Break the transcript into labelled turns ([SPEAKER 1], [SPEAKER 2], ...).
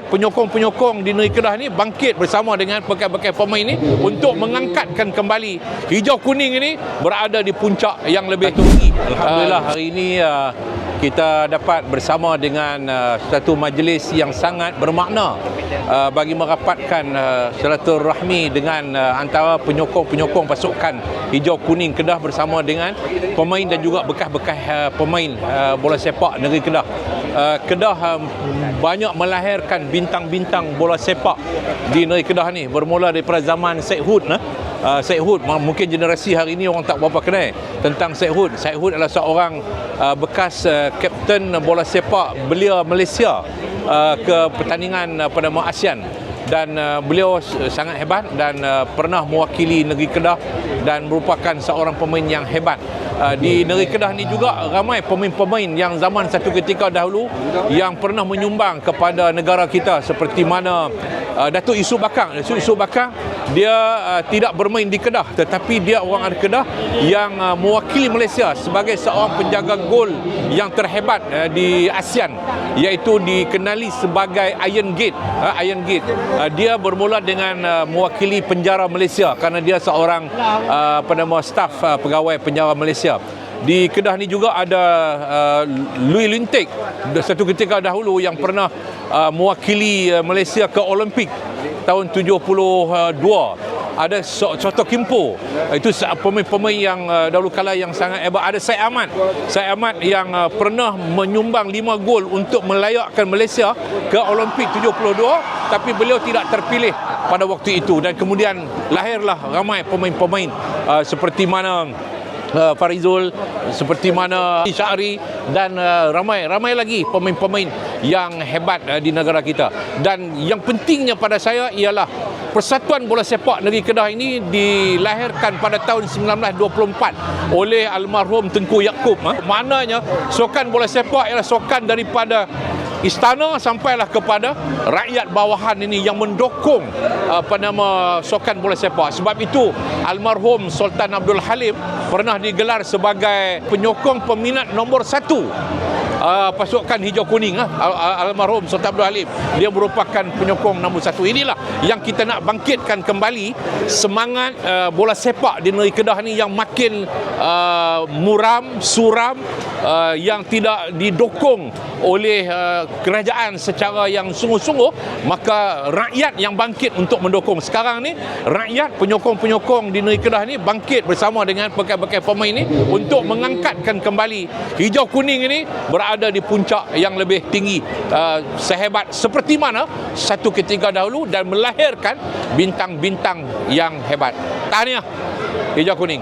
[SPEAKER 1] Penyokong-penyokong di negeri Kedah ni bangkit bersama dengan pekan-pekan pemain ni untuk mengangkatkan kembali hijau kuning ini berada di puncak yang lebih tinggi.
[SPEAKER 2] Alhamdulillah hari ini uh, kita dapat bersama dengan uh, satu majlis yang sangat bermakna uh, bagi merapatkan uh, silaturahmi dengan uh, antara penyokong-penyokong pasukan hijau kuning Kedah bersama dengan pemain dan juga bekas-bekas uh, pemain uh, bola sepak negeri Kedah. Uh, Kedah um, banyak melahirkan bintang-bintang bola sepak di negeri Kedah ni bermula daripada zaman Syed Hood nah. Uh, Syed m- mungkin generasi hari ini orang tak berapa kenal tentang Syed Hood. Syed Hood adalah seorang uh, bekas uh, kapten bola sepak belia Malaysia uh, ke pertandingan uh, pada ASEAN dan uh, beliau sangat hebat dan uh, pernah mewakili negeri Kedah dan merupakan seorang pemain yang hebat. Uh, di negeri Kedah ni juga ramai pemain-pemain yang zaman satu ketika dahulu yang pernah menyumbang kepada negara kita. Seperti mana uh, Datuk Yusuf Bakang. Datuk Yusuf Bakang dia uh, tidak bermain di Kedah. Tetapi dia orang ada Kedah yang uh, mewakili Malaysia sebagai seorang penjaga gol yang terhebat uh, di ASEAN. Iaitu dikenali sebagai Iron Gate uh, Iron Gate. Uh, dia bermula dengan uh, mewakili penjara Malaysia kerana dia seorang uh, apa nama staf uh, pegawai penjara Malaysia di Kedah ni juga ada uh, Louis Lintik. Satu ketika dahulu yang pernah uh, mewakili uh, Malaysia ke Olimpik tahun 72 ada So- Soto Kimpo. Itu sa- pemain-pemain yang uh, dahulu kala yang sangat hebat. Ada Syed Ahmad. Syed Ahmad yang uh, pernah menyumbang 5 gol untuk melayakkan Malaysia ke Olimpik 72 tapi beliau tidak terpilih pada waktu itu. Dan kemudian lahirlah ramai pemain-pemain uh, seperti mana uh, Farizul seperti mana Syahri dan uh, ramai ramai lagi pemain-pemain yang hebat uh, di negara kita dan yang pentingnya pada saya ialah Persatuan Bola Sepak Negeri Kedah ini dilahirkan pada tahun 1924 oleh almarhum Tengku Yaakob ha? maknanya sokan bola sepak ialah sokan daripada istana sampailah kepada rakyat bawahan ini yang mendukung apa nama sokan bola sepak. Sebab itu almarhum Sultan Abdul Halim pernah digelar sebagai penyokong peminat nombor satu uh, pasukan hijau kuning ah Al- Al- almarhum Sultan Abdul Halim. Dia merupakan penyokong nombor satu. Inilah yang kita nak bangkitkan kembali semangat uh, bola sepak di negeri Kedah ni yang makin uh, muram suram uh, yang tidak didukung oleh uh, kerajaan secara yang sungguh-sungguh maka rakyat yang bangkit untuk mendukung sekarang ni rakyat penyokong-penyokong di negeri Kedah ni bangkit bersama dengan pekan-pekan pemain ni untuk mengangkatkan kembali hijau kuning ini berada di puncak yang lebih tinggi. Uh, sehebat seperti mana? Satu ketika dahulu dan melahirkan bintang-bintang yang hebat. Tahniah. Hijau kuning